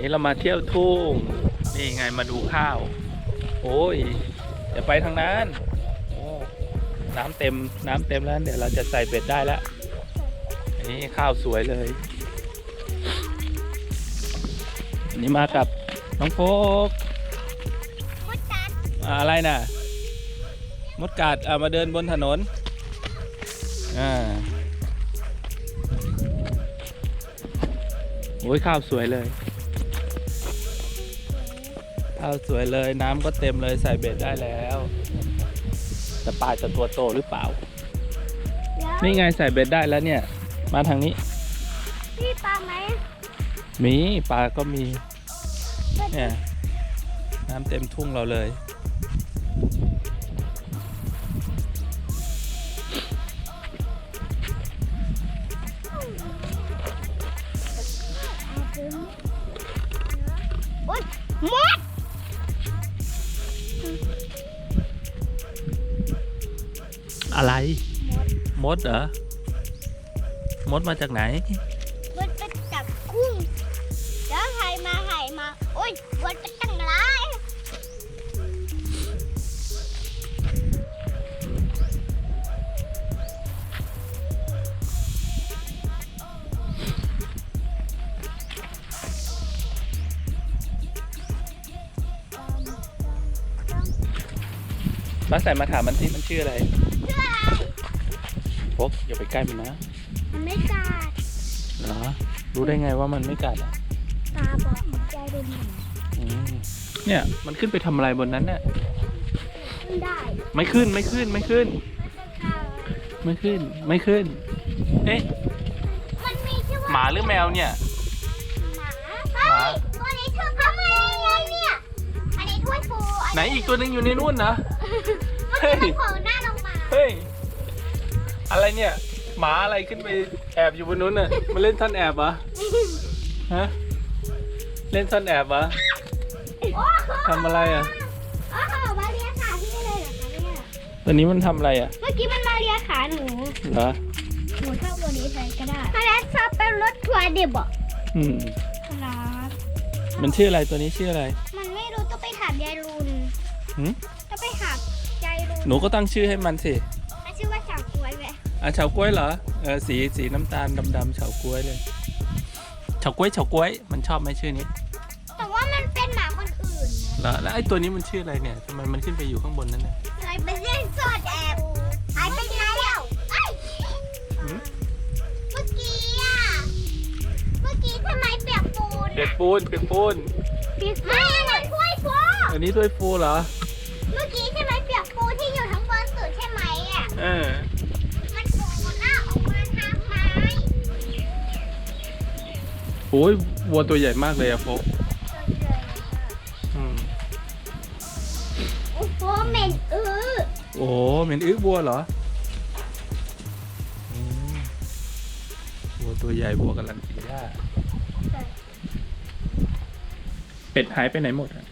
นี้เรามาเที่ยวทุ่ง นี่ไงมาดูข้าว โอ้ยอย่าไปทางนั้นโอ้น้ำเต็มน้ำเต็มแล้วเดี๋ยวเราจะใส่เบ็ดได้แล้วอันนี้ข้าวสวยเลยอันนี้มากับน้องโฟกมดกัดอ่าอะไรน่ะมดกัดอ่ามาเดินบนถนนอ่าโอ้ยข้าวสวยเลย ข้าวสวยเลยน้ำก็เต็มเลยใส่เบ็ดได้แล้วแต่ปลาจะตัวโตหรือเปล่าแล้วนี่ไงใส่เบ็ดได้แล้วเนี่ย มาทางนี้พี่ปลาไหมมีปลาก็มีเนี่ยน้ำเต็มทุ่งเราเลยโอ๊ยมด อะไรมดมดเหรอ มดมาจากไหนมดไปจับกุ้งแล้วไห่มาไห่มา โอ๊ยมดไปตั้งไรายมาใส่มาถามมันที่มันชื่ออะไรเชื่ออะไร พกอย่าไปใกล้มันนะมันไม่กัดเหรอรู้ได้ไงว่ามันไม่กัดอะตาบอกใจเป็นหมันอืมเนี่ยมันขึ้นไปทำอะไรบนนั้นเนี่ยขึ้นได้ไม่ขึ้นไม่ขึ้นไม่ขึ้น ไม่ขึ้นไม่ขึ้น เอ๊ะมันมีชื่อว่าหมาหรือแมวเนี่ยหมาเฮ้ยตัวนี้ชื่อทำอะไรเนี่ยอันนี้ถ้วยฟูไหนอีกตัวหนึงอยู่ในนู่นนะเฮ้เฮ้ยยของหน้าลงมา เฮ้ย อะไรเนี่ย หมาอะไรขึ้นไปแอบอยู่บนนู้นน่ะมาเล่นซ่อนแอบเหรอฮะเล่นซ่อนแอบเหรอโอ้โหทำอะไรอะโอ้โหมาเลียขาพี่เลยเหรอคะเนี่ยตัวนี้มันทำอะไรอะ เมื่อกี้มันมาเลียขาหนูเหรอหนูชอบตัวนี้ใส่ก็ได้มาแล้วชอบเป็นรถทัวร์ดิบอะอืมครับมันชื่ออะไรตัวนี้ชื่ออะไร มันไม่รู้ต้องไปถามยายรุนหืมต้องไปถามยายรุนหนูก็ตั้งชื่อให้มันสิ อะเฉาก๊วยเหรอเออสีสีน้ำตาลดำๆเฉาก๊วยเลยเฉาก๊วยเฉาก๊วย มันชอบไหมชื่อนี้แต่ว่ามันเป็นหมาคนอื่นเหรอแล้วไอ้ตัวนี้มันชื่ออะไรเนี่ยทำไมมันขึ้นไปอยู่ข้างบนนั้นเนี่ยเคยไปเล่นซ่อนแอบหายไปไหนแล้วเอ้ยหืมเมื่อกี้อะ เมื่อกี้ทำไมเปียกปูนเปียกปูนเปียกปูนเปียกไม่อันนั้นถ้วยฟูอันนี้ถ้วยฟูเหรอ เมื่อกี้ใช่ไหมเปียกปูที่อยู่ทั้งบนสุดใช่ไหมอะ เออ โอ้ยวัวตัวใหญ่มากเลยอะโฟกอืมโอ้โหเหม็นอื้อโอ้โหเหม็นอึวัวเหรออืมวัวตัวใหญ่วัวกำลังกินหญ้าเป็ดหายไปไหนหมดอะ